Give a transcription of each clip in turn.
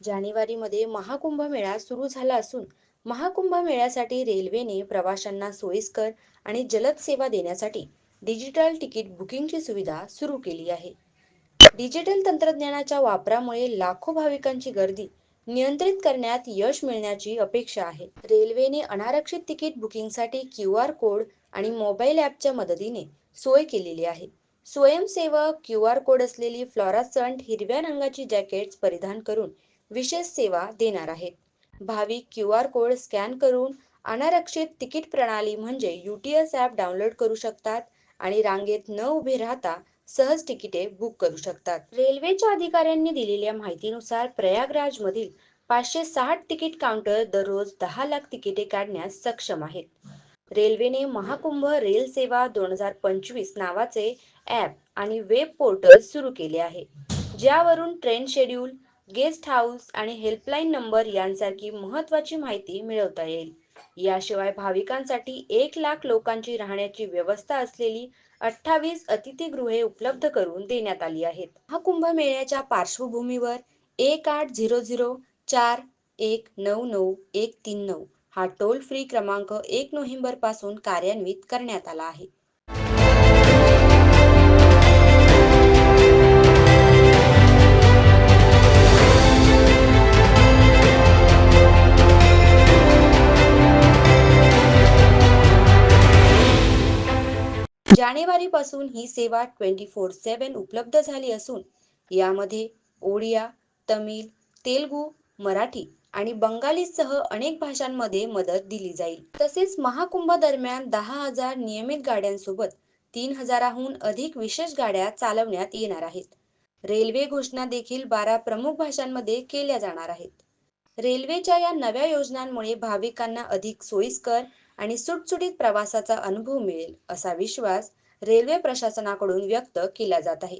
जानेवारीमध्ये महाकुंभ मेळा सुरू झाला असून महाकुंभ मेळ्यासाठी रेल्वेने प्रवाशांना सोयीस्कर आणि जलद सेवा देण्यासाठी डिजिटल तिकीट बुकिंगची सुविधा सुरू केली आहे. डिजिटल तंत्रज्ञानाच्या वापरामुळे लाखो भाविकांची गर्दी नियंत्रित करण्यात यश मिळण्याची अपेक्षा आहे. रेल्वेने अनारक्षित तिकीट बुकिंगसाठी क्यू आर कोड आणि मोबाईल ॲपच्या मदतीने सोय केलेली आहे. स्वयंसेवक क्यू आर कोड असलेली फ्लॉरासंट हिरव्या रंगाची जॅकेट्स परिधान करून विशेष सेवा देणार आहेत. भाविक क्यू आर कोड स्कॅन करून अनारक्षित तिकीट प्रणाली म्हणजे U T S app download करू शकतात आणि रांगेत न उभे राहता सहज तिकिटे बुक करू शकतात. रेल्वेच्या अधिकाऱ्यांनी दिलेल्या माहितीनुसार प्रयागराजमधील पाचशे साठ तिकीट काउंटर दररोज दहा लाख तिकिटे काढण्यास सक्षम आहेत. रेल्वेने महाकुंभ रेल सेवा दोन हजार पंचवीस नावाचे ॲप आणि वेब पोर्टल सुरू केले आहे. ज्यावरून ट्रेन शेड्यूल गेस्ट हाऊस आणि हेल्पलाईन नंबर यांसारखी महत्त्वाची माहिती मिळवता येईल. याशिवाय भाविकांसाठी एक लाख लोकांची राहण्याची व्यवस्था असलेली अठ्ठावीस अतिथीगृहे उपलब्ध करून देण्यात आली आहेत. हा कुंभमेळ्याच्या पार्श्वभूमीवर एक आठ झिरो झिरो चार एक नऊ नऊ एक तीन नऊ हा टोल फ्री क्रमांक एक नोव्हेंबरपासून कार्यान्वित करण्यात आला आहे. जानेवारीपासून ही सेवा ट्वेंटी फोर सेवन उपलब्ध झाली असून यामध्ये ओडिया तमिळ तेलगू मराठी आणि बंगालीसह अनेक भाषांमध्ये मदत दिली जाईल. तसेच महाकुंभ दरम्यान दहा हजार नियमित गाड्यांसोबत तीन हजाराहून अधिक विशेष गाड्या चालवण्यात येणार आहेत. रेल्वे घोषणा देखील बारा प्रमुख भाषांमध्ये केल्या जाणार आहेत. रेल्वेच्या या नव्या योजनांमुळे भाविकांना अधिक सोयीस्कर आणि सुटसुटीत प्रवासाचा अनुभव मिळेल असा विश्वास रेल्वे प्रशासनाकडून व्यक्त केला जात आहे.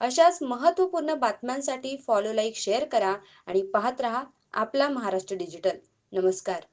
अशाच महत्त्वपूर्ण बातम्यांसाठी फॉलो लाईक शेअर करा आणि पाहत रहा आपला महाराष्ट्र डिजिटल नमस्कार.